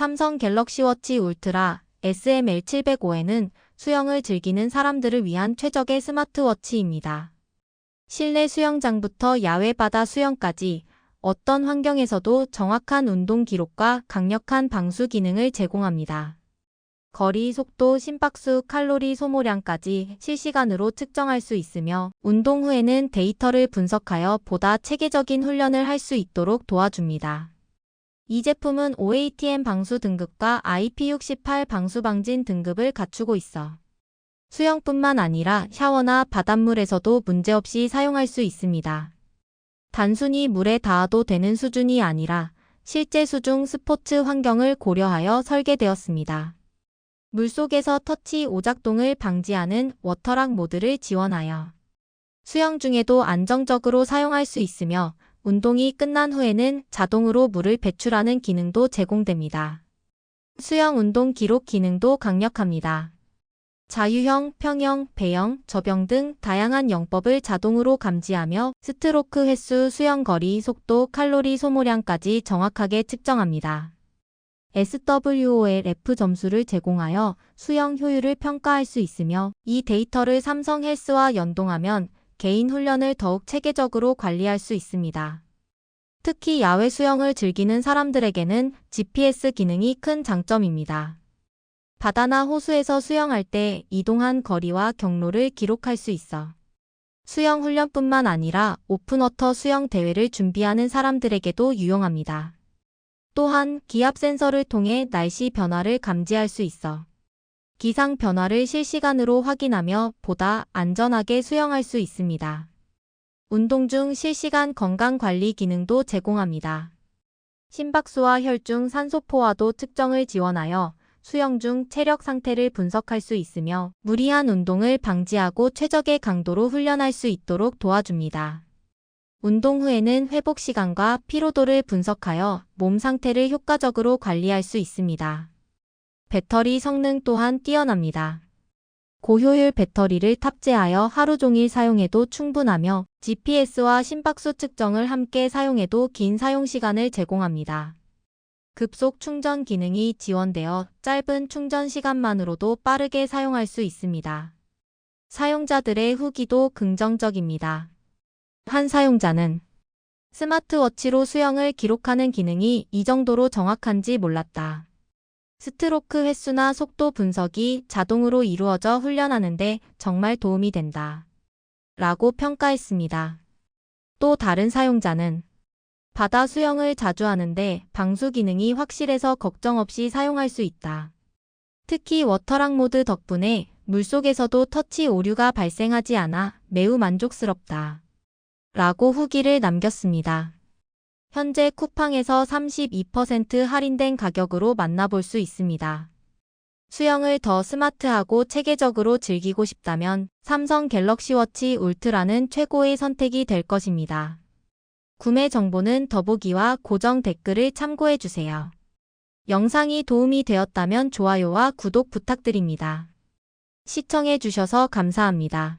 삼성 갤럭시 워치 울트라 SML705에는 수영을 즐기는 사람들을 위한 최적의 스마트워치입니다. 실내 수영장부터 야외 바다 수영까지 어떤 환경에서도 정확한 운동 기록과 강력한 방수 기능을 제공합니다. 거리, 속도, 심박수, 칼로리 소모량까지 실시간으로 측정할 수 있으며 운동 후에는 데이터를 분석하여 보다 체계적인 훈련을 할 수 있도록 도와줍니다. 이 제품은 OATM 방수 등급과 IP68 방수 방진 등급을 갖추고 있어 수영뿐만 아니라 샤워나 바닷물에서도 문제없이 사용할 수 있습니다. 단순히 물에 닿아도 되는 수준이 아니라 실제 수중 스포츠 환경을 고려하여 설계되었습니다. 물속에서 터치 오작동을 방지하는 워터락 모드를 지원하여 수영 중에도 안정적으로 사용할 수 있으며 운동이 끝난 후에는 자동으로 물을 배출하는 기능도 제공됩니다. 수영 운동 기록 기능도 강력합니다. 자유형, 평형, 배형, 저병 등 다양한 영법을 자동으로 감지하며 스트로크 횟수, 수영 거리, 속도, 칼로리 소모량까지 정확하게 측정합니다. SWOLF 점수를 제공하여 수영 효율을 평가할 수 있으며 이 데이터를 삼성 헬스와 연동하면 개인 훈련을 더욱 체계적으로 관리할 수 있습니다. 특히 야외 수영을 즐기는 사람들에게는 GPS 기능이 큰 장점입니다. 바다나 호수에서 수영할 때 이동한 거리와 경로를 기록할 수 있어 수영 훈련뿐만 아니라 오픈워터 수영 대회를 준비하는 사람들에게도 유용합니다. 또한 기압 센서를 통해 날씨 변화를 감지할 수 있어 기상 변화를 실시간으로 확인하며 보다 안전하게 수영할 수 있습니다. 운동 중 실시간 건강관리 기능도 제공합니다. 심박수와 혈중 산소포화도 측정을 지원하여 수영 중 체력 상태를 분석할 수 있으며 무리한 운동을 방지하고 최적의 강도로 훈련할 수 있도록 도와줍니다. 운동 후에는 회복 시간과 피로도를 분석하여 몸 상태를 효과적으로 관리할 수 있습니다. 배터리 성능 또한 뛰어납니다. 고효율 배터리를 탑재하여 하루 종일 사용해도 충분하며 GPS와 심박수 측정을 함께 사용해도 긴 사용 시간을 제공합니다. 급속 충전 기능이 지원되어 짧은 충전 시간만으로도 빠르게 사용할 수 있습니다. 사용자들의 후기도 긍정적입니다. 한 사용자는 스마트워치로 수영을 기록하는 기능이 이 정도로 정확한지 몰랐다. 스트로크 횟수나 속도 분석이 자동으로 이루어져 훈련하는데 정말 도움이 된다. 라고 평가했습니다. 또 다른 사용자는 바다 수영을 자주 하는데 방수 기능이 확실해서 걱정 없이 사용할 수 있다. 특히 워터락 모드 덕분에 물속에서도 터치 오류가 발생하지 않아 매우 만족스럽다. 라고 후기를 남겼습니다. 현재 쿠팡에서 32% 할인된 가격으로 만나볼 수 있습니다. 수영을 더 스마트하고 체계적으로 즐기고 싶다면 삼성 갤럭시 워치 울트라는 최고의 선택이 될 것입니다. 구매 정보는 더보기와 고정 댓글을 참고해주세요. 영상이 도움이 되었다면 좋아요와 구독 부탁드립니다. 시청해주셔서 감사합니다.